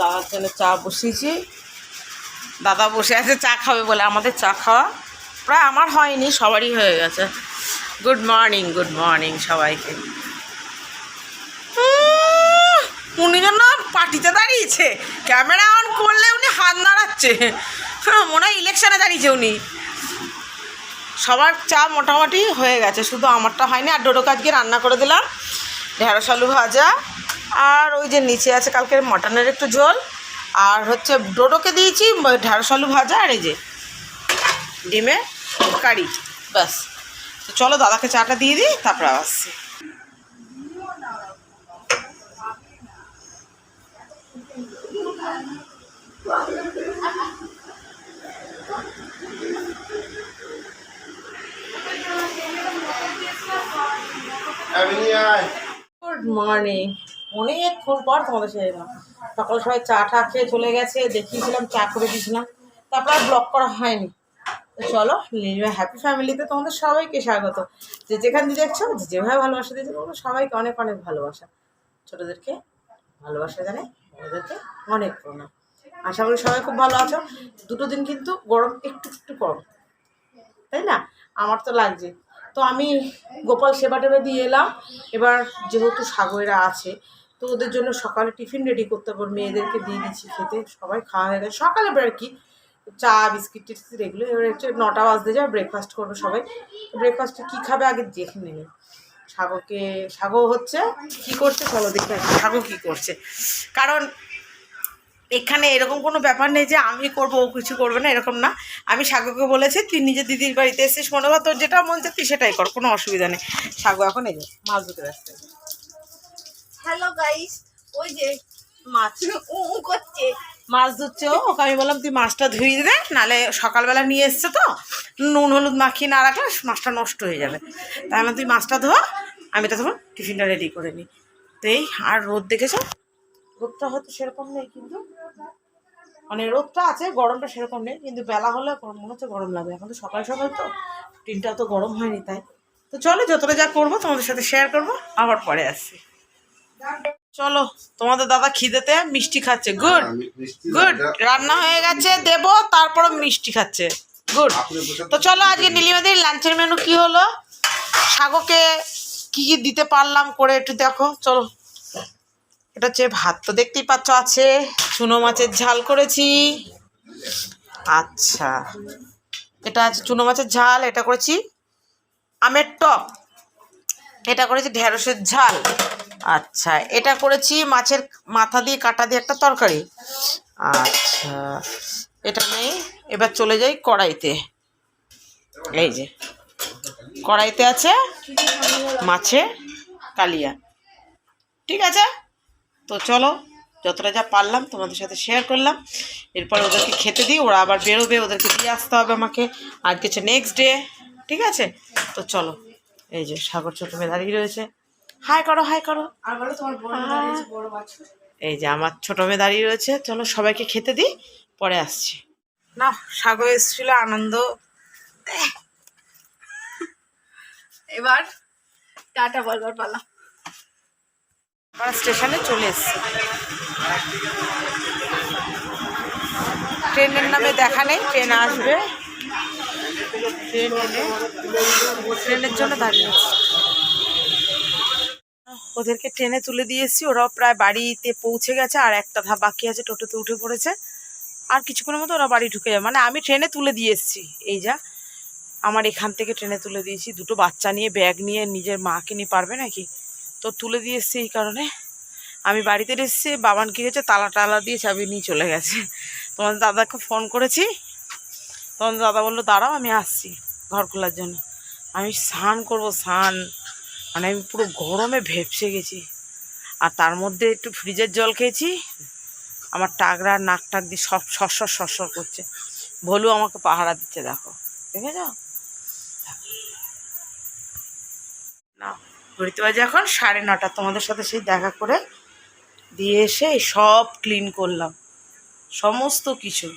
দাদার জন্য চা বসিয়েছি। দাদা বসে আছে চা খাবে বলে আমাদের চা খাওয়া প্রায় আমার হয়নি সবারই হয়ে গেছে। গুড মর্নিং গুড মর্নিং সবাইকে। উনি যেন পার্টিতে দাঁড়িয়েছে ক্যামেরা অন করলে উনি হাত নাড়াচ্ছে। হ্যাঁ, মনে হয় ইলেকশনে দাঁড়িয়েছে উনি। সবার চা মোটামুটি হয়ে গেছে শুধু আমারটা হয়নি আর ডোডো কাজকে রান্না করে দিলাম। ঢেঁড়স আলু ভাজা আর ওই যে নিচে আছে কালকের মটনের একটু ঝোল। আর হচ্ছে ডোডোকে দিয়েছি ঢেঁড়স আলু ভাজা আর এই যে ডিমে কারি। ব্যাস। তো চলো দাদাকে চাটা দিয়ে দিই তারপরে আসছি। গুড মর্নিং অনেকক্ষণ পর তোমাদের সাথে এলাম। সকাল সবাই চা টা খেয়ে চলে গেছে, দেখিয়েছিলাম, চা করে দিয়েছিলাম। তারপর আর ব্লক করা হয়নি। চলো লিলিমা হ্যাপি ফ্যামিলিতে তোমাদের সবাইকে স্বাগত। যে যেখান দিয়ে দেখছ, যে যেভাবে ভালোবাসা দিয়েছে, তোমাদের সবাইকে অনেক অনেক ভালোবাসা। ছোটোদেরকে ভালোবাসা জানে, বড়োদেরকে অনেক প্রণাম আশা করি সবাই খুব ভালো আছো। দুটো দিন কিন্তু গরম একটু একটু কম। তাই না? আমার তো লাগছে। তো আমি গোপাল সেবা টেবা দিয়ে এলাম। এবার যেহেতু সাগরেরা আছে তো ওদের জন্য সকালে টিফিন রেডি করতে হবে মেয়েদেরকে দিয়ে দিচ্ছি খেতে, সবাই খাওয়া হয়ে গেছে। সকালে আর কি? চা, বিস্কিট টিস্কিট এগুলো। এবার হচ্ছে নটা বাজতে যায় ব্রেকফাস্ট করবে সবাই। ব্রেকফাস্টে কী খাবে আগে দেখে নেবে। সাগরকে, সাগর হচ্ছে কি করছে চলো দেখে আসি সাগর কী করছে? কারণ এখানে এরকম কোনো ব্যাপার নেই যে আমি করব, ও কিছু করবে না, এরকম না। আমি সাগরকে বলেছি, তুই নিজে দিদির বাড়িতে এসেছিস মনে কর তোর যেটা মন চায় তুই সেটাই কর, কোনো অসুবিধা নেই। সাগর এখন এই মাছ ধুতে ব্যস্ত। হ্যালো গাইস ওই যে মাছ উ করছে। মাছ ধুচ্ছে ওকে আমি বললাম, তুই মাছটা ধুয়ে দে, নালে সকালবেলা নিয়ে এসছে তো। নুন, হলুদ মাখিয়ে না রাখলে মাছটা নষ্ট হয়ে যাবে। তাই আমি তুই মাছটা ধো, আমি তো তখন টিফিনটা রেডি করে নিই। তো এই, আর রোদ দেখেছ? রোদটা হয়তো সেরকম নেই, কিন্তু মানে রোদটা আছে, গরমটা সেরকম নেই, কিন্তু বেলা হলে মনে হচ্ছে গরম লাগবে এখন তো সকাল সকাল তো টিনটা তো গরম হয়নি তাই। তো চলো, যতটা যা করব তোমাদের সাথে শেয়ার করব, আবার পরে আসছি। চলো তোমাদের দাদা খিদেতে মিষ্টি খাচ্ছে। গুড গুড রান্না হয়ে গেছে দেব তারপর মিষ্টি খাচ্ছে। গুড তো চলো আজকে নীলিমাদির লাঞ্চের মেনু কি হলো? সাগরকে কি কি দিতে পারলাম করে একটু দেখো চলো। এটা হচ্ছে ভাত তো দেখতেই পাচ্ছ আছে চুনো মাছের ঝাল করেছি। আচ্ছা এটা আছে চুনো মাছের ঝাল এটা করেছি আমের টক এটা করেছি ঢেঁড়সের ঝাল। আচ্ছা এটা করেছি মাছের মাথা দিয়ে, কাটা দিয়ে একটা তরকারি। আচ্ছা এটা নেই। এবার চলে যাই কড়াইতে। এই যে, কড়াইতে আছে মাছে কালিয়া। ঠিক আছে? তো চলো, যতটা যা পারলাম তোমাদের সাথে শেয়ার করলাম। এরপর ওদেরকে খেতে দিই, ওরা আবার বেরোবে, ওদেরকে দিয়ে আসতে হবে আমাকে। আজকে হচ্ছে নেক্সট ডে ঠিক আছে? তো চলো, এই যে সাগর ছোট মেয়ে দাঁড়িয়ে রয়েছে। হাই করো হাই করো। আর বলো তোমার বড় বাছুর এই যে আমার ছোট মেয়ে দাঁড়িয়ে রয়েছে চলো সবাইকে খেতে দিই পরে আসছি। না সাগর এসেছিল আনন্দ। এবার টাটা বলবার পালা। আমরা স্টেশনে চলে এসেছি। ট্রেনের নামে দেখা নেই ট্রেন আসবে। ট্রেন ট্রেনের জন্য দাঁড়িয়ে ওদেরকে ট্রেনে তুলে দিয়ে এসেছি। ওরাও প্রায় বাড়িতে পৌঁছে গেছে আর একটা ধাপ বাকি আছে, টোটোতে উঠে পড়েছে। আর কিছুক্ষণের মতো ওরা বাড়ি ঢুকে যাবে। মানে আমি ট্রেনে তুলে দিয়ে এসেছি। এই যা, আমার এখান থেকে ট্রেনে তুলে দিয়েছি। দুটো বাচ্চা নিয়ে, ব্যাগ নিয়ে, নিজের মাকে নিয়ে পারবে নাকি? তো তুলে দিয়ে এসছি এই কারণে। আমি বাড়িতে এসেছি, বাবান কি হয়েছে, তালা টালা দিয়ে চাবি নিয়ে চলে গেছে। তোমাদের দাদাকে ফোন করেছি। তোমাদের দাদা বলল, দাঁড়াও, আমি আসছি ঘর খোলার জন্য। আমি স্নান করব, স্নান মানে আমি পুরো গরমে ভেপসে গেছি। আর তার মধ্যে একটু ফ্রিজের জল খেয়েছি। আমার টাকরা, নাক টাক দিয়ে সব সরসর সরসর করছে। ভলু আমাকে পাহারা দিচ্ছে, দেখো। দেখে যাও না, ঘড়িতে বাজে এখন সাড়ে নটা। তোমাদের সাথে সেই দেখা করে দিয়ে এসে সব ক্লিন করলাম। সমস্ত কিছু।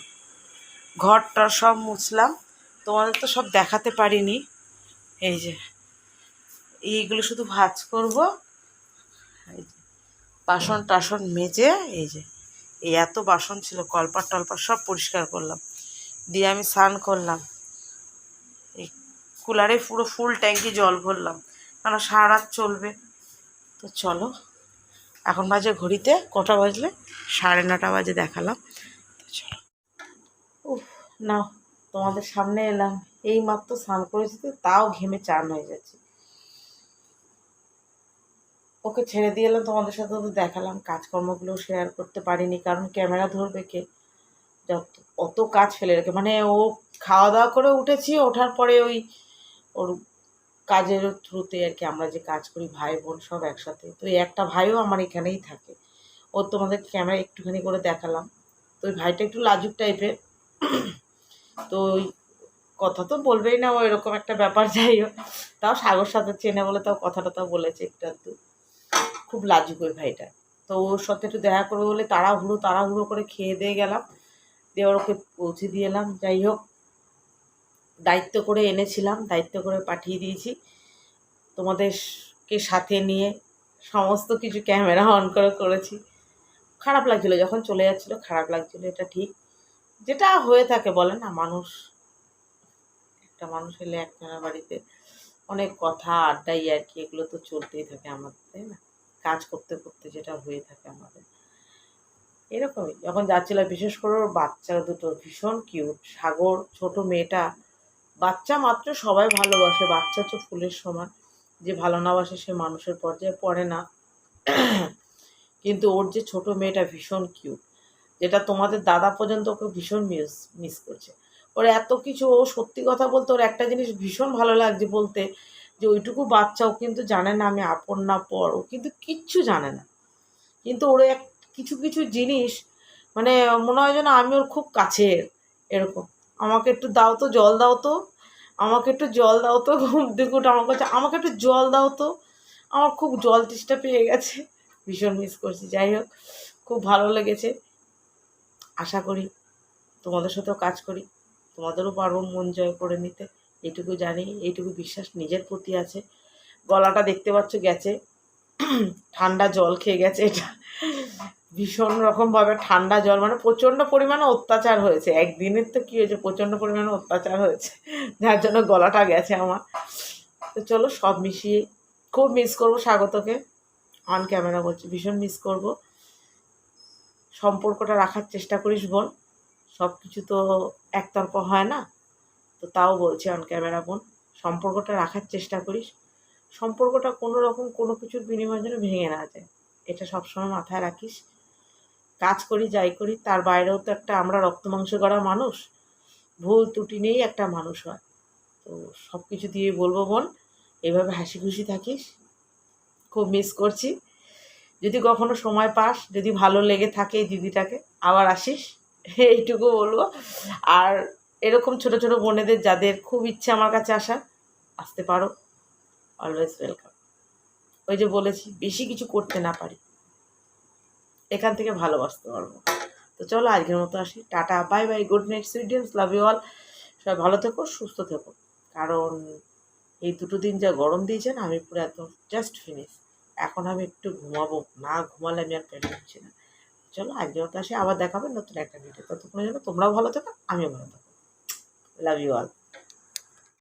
ঘরটা সব মুছলাম। তোমাদের তো সব দেখাতে পারিনি। এই যে। এইগুলো শুধু ভাজ করব। বাসন টাসন মেজে, এই যে, এই এত বাসন ছিল কলপার টলপার সব পরিষ্কার করলাম। দিয়ে আমি স্নান করলাম। এই কুলারে পুরো ফুল ট্যাঙ্কি জল ভরলাম। কারণ সারা রাত চলবে। তো চলো, এখন বাজে ঘড়িতে কটা বাজলে? সাড়ে নটা বাজে দেখালাম। তো চলো। উফ না তোমাদের সামনে এলাম। এই মাত্র স্নান করেছি তাও ঘেমে চান হয়ে যাচ্ছে। ওকে ছেড়ে দিয়ে এলাম, তোমাদের সাথে তো দেখালাম, কাজকর্মগুলো শেয়ার করতে পারিনি, কারণ ক্যামেরা ধরবে কে? যত, অত কাজ ফেলে রেখে মানে ও খাওয়া দাওয়া করে উঠেছি, ওঠার পরে ওই ওর কাজের থ্রুতে আর কি আমরা যে কাজ করি, ভাই বোন সব একসাথে, তো এই একটা ভাইও আমার এখানেই থাকে। ও তোমাদের ক্যামেরা একটুখানি করে দেখালাম, তো ওই ভাইটা একটু লাজুক টাইপের তো ওই কথা তো বলবেই না ও এরকম একটা ব্যাপার, যাই হোক। তাও সাগর সাথে চেনে বলে তাও কথাটা তাও বলেছে একটু আধটু। খুব লাজুক ওই ভাইটা। তো ওর সাথে একটু দেখা করব বলে তাড়াহুড়ো তাড়াহুড়ো করে খেয়ে দিয়ে গেলাম। দিয়ে ওকে পৌঁছে দিয়ে এলাম। যাই হোক, দায়িত্ব করে এনেছিলাম, দায়িত্ব করে পাঠিয়ে দিয়েছি। তোমাদেরকে সাথে নিয়ে সমস্ত কিছু ক্যামেরা অন করে করেছি। খারাপ লাগছিল, যখন চলে যাচ্ছিল খারাপ লাগছিল, এটা ঠিক। যেটা হয়ে থাকে বলে না, মানুষ, একটা মানুষ এলে একজনের বাড়িতে অনেক কথা, আড্ডাই আর কি, এগুলো তো চলতেই থাকে আমাদের, তাই না? কাজ করতে করতে যেটা হয়ে থাকে আমাদের। এরকমই। যখন যাচ্ছিল, বিশেষ করে ওর বাচ্চা দুটো, ভীষণ কিউট সাগর, ছোট মেয়েটা। বাচ্চা মাত্র সবাই ভালোবাসে। বাচ্চা হচ্ছে ফুলের সমান। যে ভালো না বাসে সে মানুষের পর্যায়ে পড়ে না। কিন্তু ওর যে ছোট মেয়েটা ভীষণ কিউট যেটা তোমাদের দাদা পর্যন্ত ওকে ভীষণ মিস মিস করছে। ওর এত কিছু ও সত্যি কথা বলতে ওর একটা জিনিস ভীষণ ভালো লাগছে বলতে। যে ওইটুকু বাচ্চা ও কিন্তু জানে না আমি আপন না পর, ও কিন্তু কিচ্ছু জানে না। কিন্তু ওর এক, কিছু কিছু জিনিস মানে মনে হয় যেন আমি ওর খুব কাছের এরকম। আমাকে একটু দাও তো, জল দাও তো। আমাকে একটু জল দাও তো থেকে আমার কাছে, আমাকে একটু জল দাও তো। আমার খুব জল তেষ্টা পেয়ে গেছে, ভীষণ মিস করছি। যাই হোক, খুব ভালো লেগেছে। আশা করি তোমাদের সাথেও কাজ করি, তোমাদেরও পারব মন জয় করে নিতে। এইটুকু জানি, এইটুকু বিশ্বাস নিজের প্রতি আছে। গলাটা দেখতে পাচ্ছ গেছে। ঠান্ডা জল খেয়ে গেছে এটা। ভীষণ রকমভাবে ঠান্ডা জল মানে প্রচণ্ড পরিমাণে অত্যাচার হয়েছে। একদিনের তো কী হয়েছে, প্রচণ্ড পরিমাণে অত্যাচার হয়েছে। যার জন্য গলাটা গেছে আমার। তো চলো সব মিশিয়ে, খুব মিস করব স্বাগতকে। অন ক্যামেরা বলছি, ভীষণ মিস করব। সম্পর্কটা রাখার চেষ্টা করিস বোন সব কিছু তো একতরফা হয় না। তো তাও বলছি অন ক্যামেরা বোন সম্পর্কটা রাখার চেষ্টা করিস। সম্পর্কটা কোনো রকম কোনো কিছুর বিনিময়ের জন্য ভেঙে না যায়। এটা সবসময় মাথায় রাখিস। কাজ করি, যাই করি, তার বাইরেও তো একটা আমরা রক্ত মাংস করা মানুষ। ভুল ত্রুটি নিয়েই একটা মানুষ হয়। তো সব কিছু দিয়ে বলব বোন, এভাবে হাসি খুশি থাকিস। খুব মিস করছি। যদি কখনো সময় পাস, যদি ভালো লেগে থাকে এই দিদিটাকে, আবার আসিস। এইটুকু বলব। আর এরকম ছোট ছোট বোনেদের যাদের খুব ইচ্ছে আমার কাছে আসা, আসতে পারো। অলওয়েজ ওয়েলকাম ওই যে বলেছি, বেশি কিছু করতে না পারি। এখান থেকে ভালোবাসতে পারব। তো চলো আজকের মতো আসি। Tata bye bye good night sweet dreams love you all সবাই ভালো থেকো, সুস্থ থেকো। কারণ এই দুটো দিন যা গরম দিয়েছেন, আমি পুরো একদম জাস্ট ফিনিশ এখন আমি একটু ঘুমাবো। না ঘুমালে আমি আর পেট হচ্ছি না। চলো আজকের মতো আসি। আবার দেখাবেন নতুন একটা ভিডিও ততক্ষণের জন্য তোমরাও ভালো থেকো, আমিও ভালো থাকো। লাভ ইউ অল